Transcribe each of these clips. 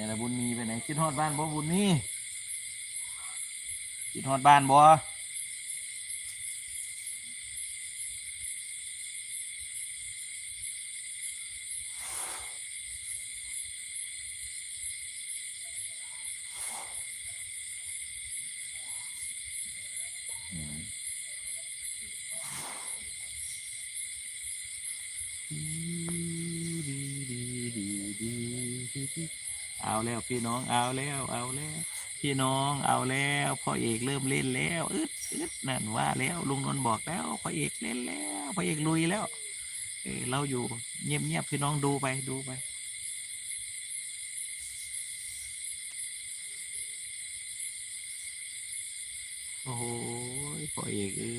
แต่ละบุญมีไปไหนคิดฮอดบ้านบ่บุญมีคิดฮอดบ้านบ่ เอาแล้วพี่น้องเอาแล้ว เอาแล้ว พี่น้องเอาแล้วพ่อเอกเริ่มเล่นแล้วอึดอึดนั่นว่าแล้วลุงนนท์บอกแล้วพ่อเอกเล่นแล้วพ่อเอกลุยแล้วเออเราอยู่เงียบเงียบๆพี่น้องดูไปดูไปโอ้โหพ่อเอกเอ้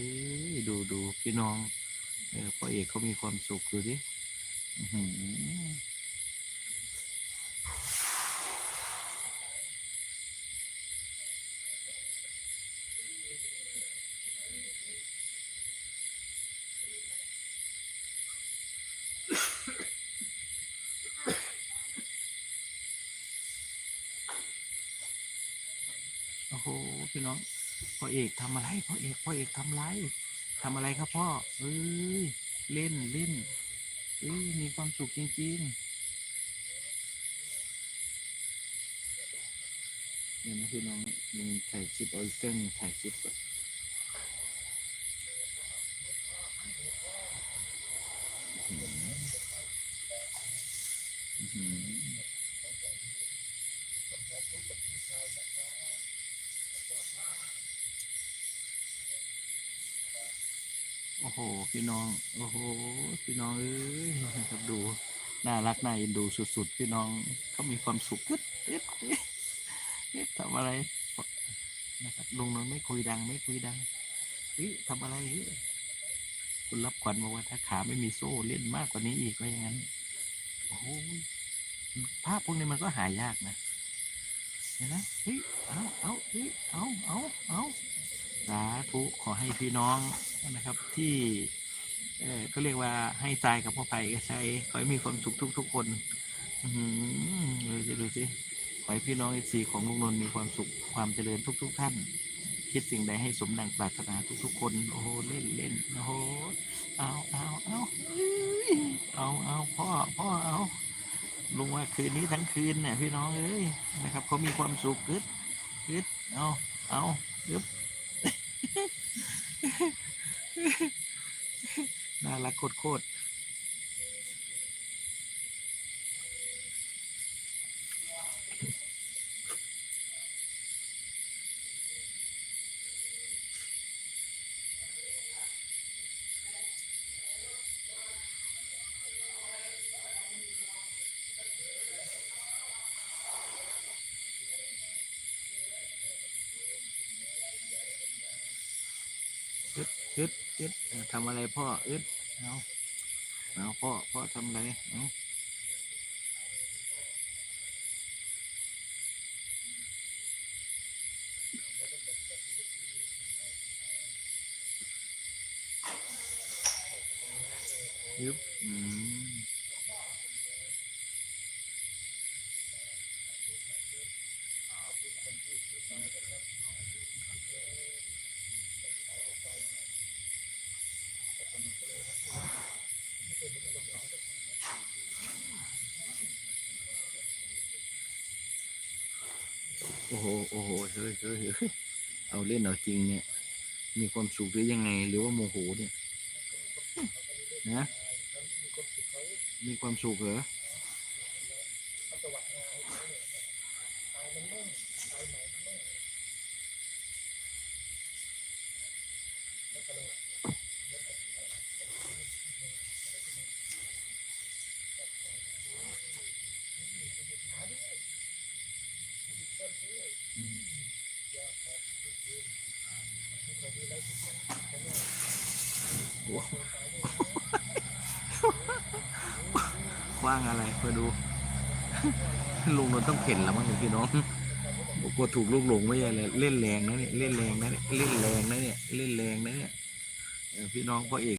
ยดูดูพี่น้องเออพ่อเอกเขามีความสุขดูดิอื โอ้โหพี่น้องพ่อเอกทำอะไรพ่อเอกพ่อเอกทำอะไรทำอะไรครับพ่อเอ้ยเล่นเล่นเอ้ยมีความสุขจริงๆเดี๋ยวนะพี่น้องมึงถ่ายคลิปเอาเครื่องถ่ายคลิปก่อนอื้อหืออื้อหือ โอ้โห พี่น้อง โอ้โห พี่น้องเอ้ยครับดู น่ารักน่าเอ็นดูสุดๆ พี่น้องเขามีความสุขอึดอึดอึดอึดทำอะไรนะครับลุงนนไม่คุยดังไม่คุยดังเฮ้ยทำอะไรเฮ้ยคุณรับขวัญบอกว่าถ้าขาไม่มีโซ่เล่นมากกว่านี้อีกก็อย่างนั้น โอ้โหภาพพวกนี้มันก็หายากนะ ห็นไหมเฮ้ยเอาเอาเฮ้ยเอาเอาเอาสาธุขอให้พี่น้องนะครับที่เออก็เรียกว่าให้ทรายกับพ่อไผ่ก็ใช้ขอให้มีความสุขทุกๆคนอือดูสิดูสิขอให้พี่น้องเอซีของลุงนนท์มีความสุขความเจริญทุกๆท่าน คิดสิ่งใดให้สมดังปรารถนาทุก ๆ คน โอ้โหเล่นเล่นโอ้โหเอาเอาเอาเอาเอาพ่อพ่อเอา ลุงว่าคืนนี้ทั้งคืนเนี่ยพี่น้องเอ้ยนะครับเขามีความสุขกึดกึดเอาเอายึบน่ารักโคตรๆ อึดอึดอึดเออทำอะไรพ่ออึดเอาเอาพ่อพ่อทำอะไรเอายึบอืม โอ้โห โอ้โห เฮ้ยเฮ้ยเฮ้ยเอาเล่นเอาจริงเนี่ย มีความสุขหรือยังไง หรือว่าโมโหเนี่ย นะ มีความสุขเหรออ กว้างอะไรเพื่อดู ลุงนนต้องเข็นแล้วมั้งพี่น้องกลัวถูกลูกหลงไม่ใช่เลยเล่นแรงนะเนี่ยเล่นแรงนะเนี่ยเล่นแรงนะเนี่ยเล่นแรงนะเนี่ยพี่น้องพ่อเอก